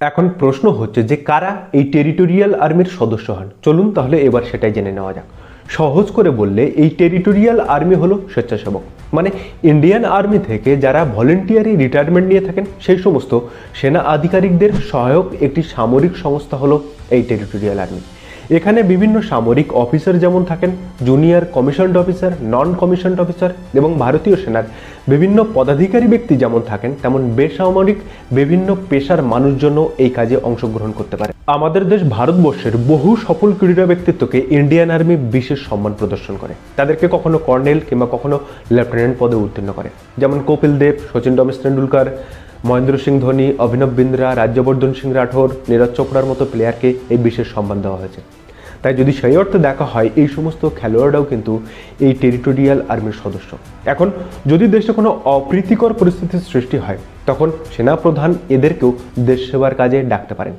এখন প্রশ্ন হচ্ছে যে কারা এই টেরিটোরিয়াল আর্মির সদস্য হন? চলুন তাহলে এবার সেটাই জেনে নেওয়া যাক। সহজ করে বললে, এই টেরিটোরিয়াল আর্মি হলো স্বেচ্ছাসেবক। মানে ইন্ডিয়ান আর্মি থেকে যারা ভলেন্টিয়ারি রিটায়ারমেন্ট নিয়ে থাকেন, সেই সমস্ত সেনা আধিকারিকদের সহায়ক একটি সামরিক সংস্থা হলো এই টেরিটোরিয়াল আর্মি। এখানে বিভিন্ন সামরিক অফিসার যেমন থাকেন, junior commissioned officer non commissioned officer এবং ভারতীয় সেনার। বিভিন্ন পদাধিকারী ব্যক্তি যেমন থাকেন, তেমন বেসামরিক বিভিন্ন পেশার মানুষজনও এই কাজে অংশগ্রহণ করতে পারে। আমাদের দেশ ভারতবর্ষের বহু সফল ক্রীড়া ব্যক্তিত্বকে ইন্ডিয়ান আর্মি বিশেষ সম্মান প্রদর্শন করে। তাদেরকে কখনো কর্নেল কিংবা কখনো লেফটেন্যান্ট পদে উত্তীর্ণ করে। যেমন কপিল দেব সচিন রমেশ তেন্ডুলকার মহেন্দ্র সিং ধোনি, অভিনব বিন্দ্রা, রাজ্যবর্ধন সিং রাঠোর, নীরজ চোপড়ার মতো প্লেয়ারকে এই বিশেষ সম্মান দেওয়া হয়েছে। তাই যদি সেই অর্থে দেখা হয়, এই সমস্ত খেলোয়াড়রাও কিন্তু এই টেরিটোরিয়াল আর্মির সদস্য। এখন যদি দেশে কোনো অপ্রীতিকর পরিস্থিতির সৃষ্টি হয়, তখন সেনাপ্রধান এদেরকেও দেশ সেবার কাজে ডাকতে পারেন।